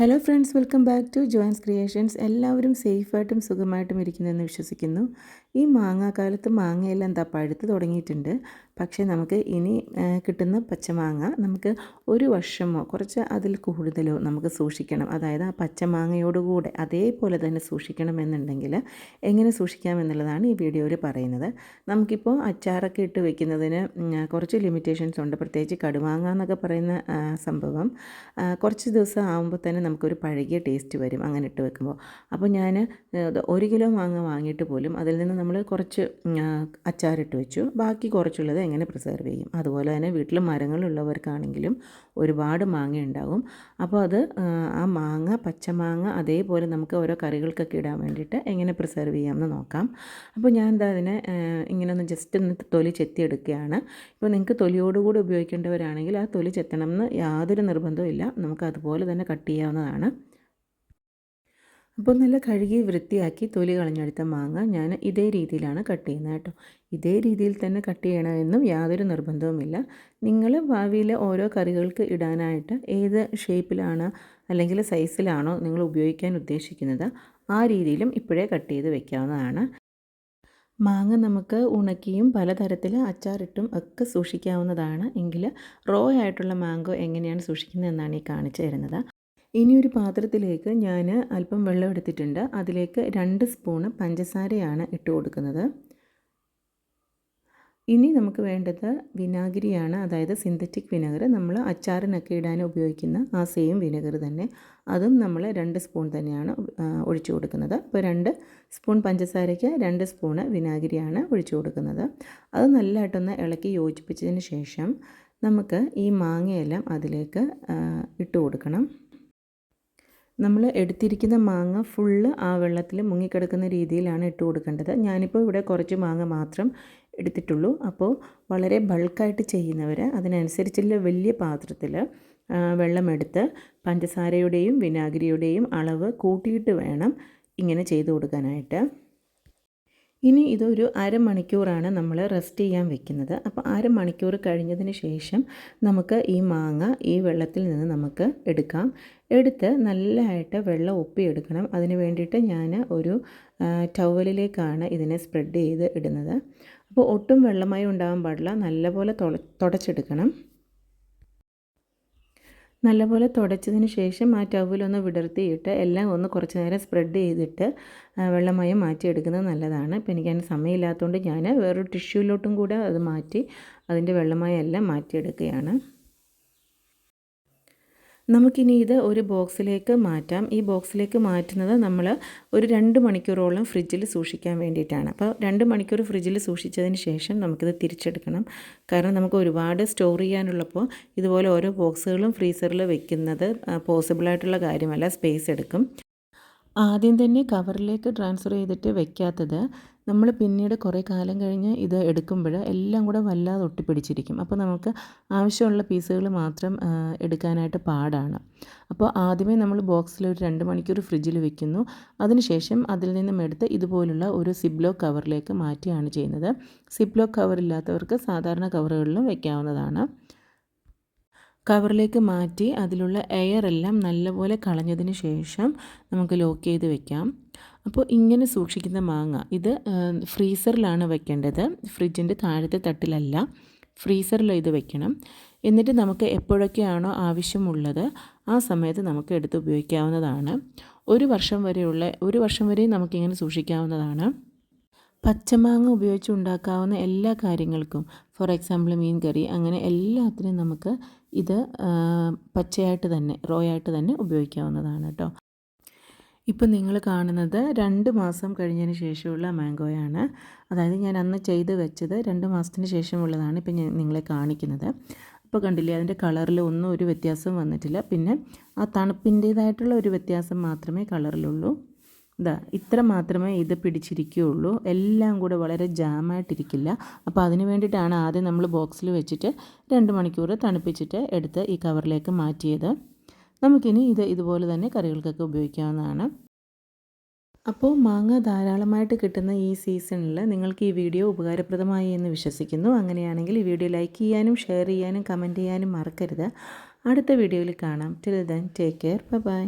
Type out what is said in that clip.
Hello friends welcome back to Joins creations എല്ലാവരും സേഫായിട്ടും സുഖമായിട്ടും ഇരിക്കുന്നെന്ന് വിശ്വസിക്കുന്നു. ഈ മാങ്ങാക്കാലത്ത് മാങ്ങയെല്ലാം എന്താ പഴുത്ത് തുടങ്ങിയിട്ടുണ്ട്. പക്ഷേ നമുക്ക് ഇനി കിട്ടുന്ന പച്ചമാങ്ങ നമുക്ക് ഒരു വർഷമോ കുറച്ച് അതിൽ കൂടുതലോ നമുക്ക് സൂക്ഷിക്കണം. അതായത് ആ പച്ചമാങ്ങയോടുകൂടെ അതേപോലെ തന്നെ സൂക്ഷിക്കണം എന്നുണ്ടെങ്കിൽ എങ്ങനെ സൂക്ഷിക്കാം എന്നുള്ളതാണ് ഈ വീഡിയോയിൽ പറയുന്നത്. നമുക്കിപ്പോൾ അച്ചാറൊക്കെ ഇട്ട് വെക്കുന്നതിന് കുറച്ച് ലിമിറ്റേഷൻസ് ഉണ്ട്. പ്രത്യേകിച്ച് കടുമാങ്ങ എന്നൊക്കെ പറയുന്ന സംഭവം കുറച്ച് ദിവസം ആകുമ്പോൾ തന്നെ നമുക്കൊരു പഴകിയ ടേസ്റ്റ് വരും. അങ്ങനെ ഇട്ട് വെക്കുമ്പോൾ. അപ്പോൾ ഞാൻ ഒരു കിലോ മാങ്ങ വാങ്ങിയിട്ട് പോലും അതിൽ നിന്ന് നമ്മൾ കുറച്ച് അച്ചാറിട്ട് വെച്ചു. ബാക്കി കുറച്ചുള്ളത് എങ്ങനെ പ്രിസർവ് ചെയ്യും? അതുപോലെ തന്നെ വീട്ടിൽ മരങ്ങളുള്ളവർക്കാണെങ്കിലും ഒരുപാട് മാങ്ങ ഉണ്ടാകും അപ്പോൾ അത് ആ മാങ്ങ പച്ചമാങ്ങ അതേപോലെ നമുക്ക് ഓരോ കറികൾക്കൊക്കെ ഇടാൻ വേണ്ടിയിട്ട് എങ്ങനെ പ്രിസർവ് ചെയ്യാമെന്ന് നോക്കാം. അപ്പോൾ ഞാൻ എന്താ അതിനെ ഇങ്ങനെ ഒന്ന് ജസ്റ്റ് ഒന്ന് തൊലി ചെത്തിയെടുക്കുകയാണ്. ഇപ്പോൾ നിങ്ങൾക്ക് തൊലിയോടുകൂടി ഉപയോഗിക്കേണ്ടവരാണെങ്കിൽ ആ തൊലി ചെത്തണം എന്ന് യാതൊരു നിർബന്ധവും ഇല്ല നമുക്ക് അതുപോലെ തന്നെ കട്ട് ചെയ്യാവുന്നതാണ്. അപ്പോൾ നല്ല കഴുകി വൃത്തിയാക്കി തൊലി കളഞ്ഞെടുത്ത മാങ്ങ ഞാൻ ഇതേ രീതിയിലാണ് കട്ട് ചെയ്യുന്നത് കേട്ടോ. ഇതേ രീതിയിൽ തന്നെ കട്ട് ചെയ്യണമെന്നും യാതൊരു നിർബന്ധവുമില്ല. നിങ്ങൾ ഭാവിയിൽ ഓരോ കറികൾക്ക് ഇടാനായിട്ട് ഏത് ഷേപ്പിലാണ് അല്ലെങ്കിൽ സൈസിലാണോ നിങ്ങൾ ഉപയോഗിക്കാൻ ഉദ്ദേശിക്കുന്നത് ആ രീതിയിലും ഇപ്പോഴേ കട്ട് ചെയ്ത് വെക്കാവുന്നതാണ്. മാങ്ങ നമുക്ക് ഉണക്കിയും പലതരത്തിൽ അച്ചാറിട്ടും ഒക്കെ സൂക്ഷിക്കാവുന്നതാണ്. എങ്കിൽ റോ ആയിട്ടുള്ള മാങ്കോ എങ്ങനെയാണ് സൂക്ഷിക്കുന്നത് എന്നാണ് ഈ കാണിച്ചു തരുന്നത്. ഇനി ഒരു പാത്രത്തിലേക്ക് ഞാൻ അല്പം വെള്ളം എടുത്തിട്ടുണ്ട്. അതിലേക്ക് രണ്ട് സ്പൂണ് പഞ്ചസാരയാണ് ഇട്ട് കൊടുക്കുന്നത്. ഇനി നമുക്ക് വേണ്ടത് വിനാഗിരിയാണ്. അതായത് സിന്തറ്റിക് വിനെഗർ. നമ്മൾ അച്ചാറിനൊക്കെ ഇടാൻ ഉപയോഗിക്കുന്ന ആ സെയിം വിനെഗർ തന്നെ. അതും നമ്മൾ രണ്ട് സ്പൂൺ തന്നെയാണ് ഒഴിച്ചു കൊടുക്കുന്നത്. അപ്പോൾ രണ്ട് സ്പൂൺ പഞ്ചസാരയ്ക്ക് രണ്ട് സ്പൂണ് വിനാഗിരിയാണ് ഒഴിച്ചു കൊടുക്കുന്നത്. അത് നല്ലതായിട്ടൊന്ന് ഇളക്കി യോജിപ്പിച്ചതിന് ശേഷം നമുക്ക് ഈ മാങ്ങയെല്ലാം അതിലേക്ക് ഇട്ട് കൊടുക്കണം. നമ്മൾ എടുത്തിരിക്കുന്ന മാങ്ങ ഫുള്ള് ആ വെള്ളത്തിൽ മുങ്ങിക്കിടക്കുന്ന രീതിയിലാണ് ഇട്ട് കൊടുക്കേണ്ടത്. ഞാനിപ്പോൾ ഇവിടെ കുറച്ച് മാങ്ങ മാത്രം എടുത്തിട്ടുള്ളൂ. അപ്പോൾ വളരെ ബൾക്കായിട്ട് ചെയ്യുന്നവർ അതിനനുസരിച്ചുള്ള വലിയ പാത്രത്തിൽ വെള്ളമെടുത്ത് പഞ്ചസാരയുടെയും വിനാഗിരിയുടെയും അളവ് കൂട്ടിയിട്ട് വേണം ഇങ്ങനെ ചെയ്ത് കൊടുക്കാനായിട്ട്. ഇനി ഇതൊരു അരമണിക്കൂറാണ് നമ്മൾ റെസ്റ്റ് ചെയ്യാൻ വെക്കുന്നത്. അപ്പോൾ അരമണിക്കൂർ കഴിഞ്ഞതിന് ശേഷം നമുക്ക് ഈ മാങ്ങ ഈ വെള്ളത്തിൽ നിന്ന് നമുക്ക് എടുക്കാം. എടുത്ത് നല്ലതായിട്ട് വെള്ളം ഒപ്പിയെടുക്കണം അതിന് വേണ്ടിയിട്ട് ഞാൻ ഒരു ടവലിലേക്കാണ് ഇതിനെ സ്പ്രെഡ് ചെയ്ത് ഇടുന്നത്. അപ്പോൾ ഒട്ടും വെള്ളമായി ഉണ്ടാകാൻ പാടില്ല. നല്ലപോലെ തുടച്ചെടുക്കണം. നല്ലപോലെ തുടച്ചതിന് ശേഷം ആ ടവലൊന്ന് വിടർത്തിയിട്ട് എല്ലാം ഒന്ന് കുറച്ച് നേരം സ്പ്രെഡ് ചെയ്തിട്ട് വെള്ളമയം മാറ്റിയെടുക്കുന്നത് നല്ലതാണ്. ഇപ്പോൾ എനിക്ക് അതിന് സമയമില്ലാത്തതുകൊണ്ട് ഞാൻ വേറൊരു ടിഷ്യൂലോട്ടും കൂടെ അത് മാറ്റി അതിന്റെ വെള്ളമയം എല്ലാം മാറ്റിയെടുക്കുകയാണ്. നമുക്കിനി ഇത് ഒരു ബോക്സിലേക്ക് മാറ്റാം. ഈ ബോക്സിലേക്ക് മാറ്റുന്നത് നമ്മൾ ഒരു രണ്ട് മണിക്കൂറോളം ഫ്രിഡ്ജിൽ സൂക്ഷിക്കാൻ വേണ്ടിയിട്ടാണ്. അപ്പോൾ രണ്ട് മണിക്കൂർ ഫ്രിഡ്ജിൽ സൂക്ഷിച്ചതിന് ശേഷം നമുക്കിത് തിരിച്ചെടുക്കണം. കാരണം നമുക്ക് ഒരുപാട് സ്റ്റോർ ചെയ്യാനുള്ളപ്പോൾ ഇതുപോലെ ഓരോ ബോക്സുകളും ഫ്രീസറിൽ വെക്കുന്നത് പോസിബിളായിട്ടുള്ള കാര്യമല്ല സ്പേസ് എടുക്കും. ആദ്യം തന്നെ കവറിലേക്ക് ട്രാൻസ്ഫർ ചെയ്തിട്ട് വെക്കാത്തത് നമ്മൾ പിന്നീട് കുറേ കാലം കഴിഞ്ഞ് ഇത് എടുക്കുമ്പോൾ എല്ലാം കൂടെ വല്ലാതെ ഒട്ടിപ്പിടിച്ചിരിക്കും. അപ്പോൾ നമുക്ക് ആവശ്യമുള്ള പീസുകൾ മാത്രം എടുക്കാനായിട്ട് പാടാണ്. അപ്പോൾ ആദ്യമേ നമ്മൾ ബോക്സിൽ ഒരു രണ്ട് മണിക്കൂർ ഫ്രിഡ്ജിൽ വെക്കുന്നു. അതിനുശേഷം അതിൽ നിന്നും എടുത്ത് ഇതുപോലുള്ള ഒരു സിബ്ലോ കവറിലേക്ക് മാറ്റിയാണ് ചെയ്യുന്നത്. സിബ്ലോ കവറില്ലാത്തവർക്ക് സാധാരണ കവറുകളിലും വെക്കാവുന്നതാണ്. കവറിലേക്ക് മാറ്റി അതിലുള്ള എയർ എല്ലാം നല്ലപോലെ കളഞ്ഞതിന് ശേഷം നമുക്ക് ലോക്ക് ചെയ്ത് വെക്കാം. അപ്പോൾ ഇങ്ങനെ സൂക്ഷിക്കുന്ന മാങ്ങ ഇത് ഫ്രീസറിലാണ് വെക്കേണ്ടത്. ഫ്രിഡ്ജിന്റെ താഴത്തെ തട്ടിലല്ല ഫ്രീസറിൽ ഇത് വെക്കണം. എന്നിട്ട് നമുക്ക് എപ്പോഴൊക്കെയാണോ ആവശ്യമുള്ളത് ആ സമയത്ത് നമുക്ക് എടുത്ത് ഉപയോഗിക്കാവുന്നതാണ്. ഒരു വർഷം വരെയുള്ള ഒരു വർഷം വരെയും നമുക്കിങ്ങനെ സൂക്ഷിക്കാവുന്നതാണ്. പച്ചമാങ്ങ ഉപയോഗിച്ച് ഉണ്ടാക്കാവുന്ന എല്ലാ കാര്യങ്ങൾക്കും ഫോർ എക്സാമ്പിൾ മീൻ കറി അങ്ങനെ എല്ലാത്തിനും നമുക്ക് ഇത് പച്ചയായിട്ട് തന്നെ റോ ആയിട്ട് തന്നെ ഉപയോഗിക്കാവുന്നതാണ് കേട്ടോ. ഇപ്പം നിങ്ങൾ കാണുന്നത് രണ്ട് മാസം കഴിഞ്ഞതിന് ശേഷമുള്ള മാംഗോയാണ്. അതായത് ഞാൻ അന്ന് ചെയ്ത് വെച്ചത് രണ്ട് മാസത്തിന് ശേഷമുള്ളതാണ് ഇപ്പം ഞാൻ നിങ്ങളെ കാണിക്കുന്നത്. അപ്പോൾ കണ്ടില്ലേ അതിന്റെ കളറിൽ ഒന്നും ഒരു വ്യത്യാസം വന്നിട്ടില്ല. പിന്നെ ആ തണുപ്പിന്റേതായിട്ടുള്ള ഒരു വ്യത്യാസം മാത്രമേ കളറിലുള്ളൂ. ഇതാ ഇത്ര മാത്രമേ ഇത് പിടിച്ചിരിക്കുകയുള്ളൂ. എല്ലാം കൂടെ വളരെ ജാമായിട്ടിരിക്കില്ല. അപ്പോൾ അതിന് വേണ്ടിയിട്ടാണ് ആദ്യം നമ്മൾ ബോക്സിൽ വെച്ചിട്ട് രണ്ട് മണിക്കൂർ തണുപ്പിച്ചിട്ട് എടുത്ത് ഈ കവറിലേക്ക് മാറ്റിയത്. നമുക്കിനി ഇത് ഇതുപോലെ തന്നെ കറികൾക്കൊക്കെ ഉപയോഗിക്കാവുന്നതാണ്. അപ്പോൾ മാങ്ങ ധാരാളമായിട്ട് കിട്ടുന്ന ഈ സീസണിൽ നിങ്ങൾക്ക് ഈ വീഡിയോ ഉപകാരപ്രദമായി എന്ന് വിശ്വസിക്കുന്നു. അങ്ങനെയാണെങ്കിൽ ഈ വീഡിയോ ലൈക്ക് ചെയ്യാനും ഷെയർ ചെയ്യാനും കമന്റ് ചെയ്യാനും മറക്കരുത്. അടുത്ത വീഡിയോയിൽ കാണാം. Till then take care bye